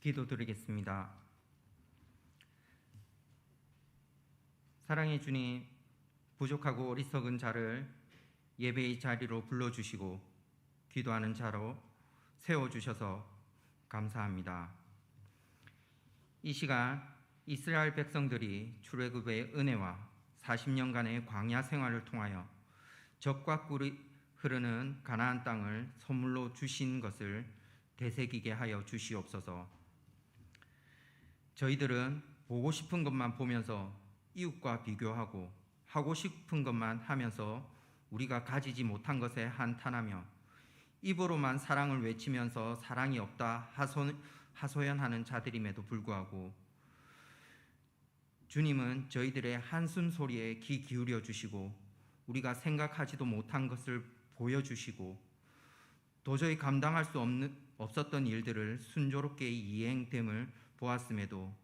기도드리겠습니다. 사랑의 주님, 부족하고 어리석은 자를 예배의 자리로 불러주시고 기도하는 자로 세워주셔서 감사합니다. 이 시간 이스라엘 백성들이 출애굽의 은혜와 40년간의 광야 생활을 통하여 적과 꿀이 흐르는 가나안 땅을 선물로 주신 것을 되새기게 하여 주시옵소서. 저희들은 보고 싶은 것만 보면서 이웃과 비교하고 하고 싶은 것만 하면서 우리가 가지지 못한 것에 한탄하며 입으로만 사랑을 외치면서 사랑이 없다 하소, 하소연하는 자들임에도 불구하고 주님은 저희들의 한숨 소리에 귀 기울여 주시고 우리가 생각하지도 못한 것을 보여주시고 도저히 감당할 수 없는, 없었던 일들을 순조롭게 이행됨을 보았음에도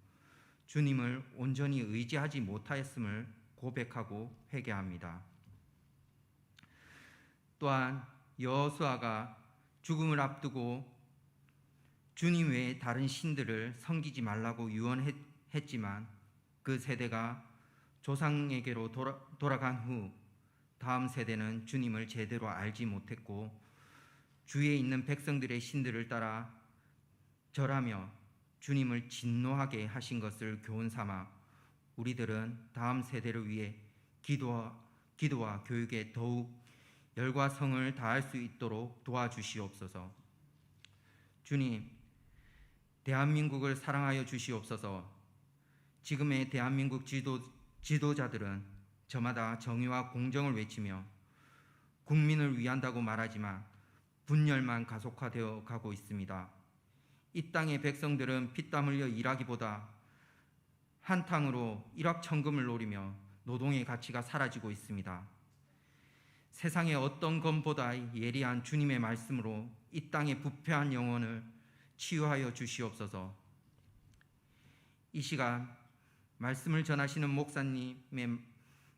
주님을 온전히 의지하지 못하였음을 고백하고 회개합니다. 또한 여호수아가 죽음을 앞두고 주님 외에 다른 신들을 섬기지 말라고 유언했지만 그 세대가 조상에게로 돌아, 돌아간 후 다음 세대는 주님을 제대로 알지 못했고 주위에 있는 백성들의 신들을 따라 절하며 주님을 진노하게 하신 것을 교훈 삼아 우리들은 다음 세대를 위해 기도와, 기도와 교육에 더욱 열과 성을 다할 수 있도록 도와주시옵소서. 주님, 대한민국을 사랑하여 주시옵소서. 지금의 대한민국 지도, 지도자들은 저마다 정의와 공정을 외치며 국민을 위한다고 말하지만 분열만 가속화되어 가고 있습니다. 이 땅의 백성들은 피땀 흘려 일하기보다 한탕으로 일확천금을 노리며 노동의 가치가 사라지고 있습니다. 세상의 어떤 것보다 예리한 주님의 말씀으로 이 땅의 부패한 영혼을 치유하여 주시옵소서. 이 시간 말씀을 전하시는 목사님의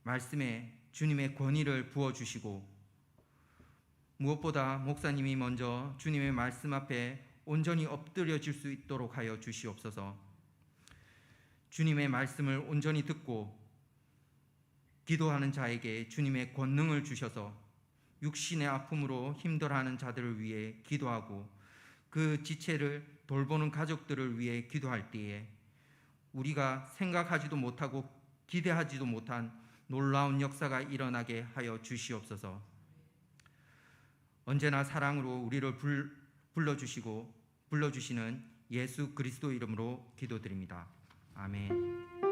말씀에 주님의 권위를 부어 주시고 무엇보다 목사님이 먼저 주님의 말씀 앞에 온전히 엎드려질 수 있도록 하여 주시옵소서. 주님의 말씀을 온전히 듣고 기도하는 자에게 주님의 권능을 주셔서 육신의 아픔으로 힘들어하는 자들을 위해 기도하고 그 지체를 돌보는 가족들을 위해 기도할 때에 우리가 생각하지도 못하고 기대하지도 못한 놀라운 역사가 일어나게 하여 주시옵소서. 언제나 사랑으로 우리를 불, 불러주시고 불러주시는 예수 그리스도 이름으로 기도드립니다. 아멘.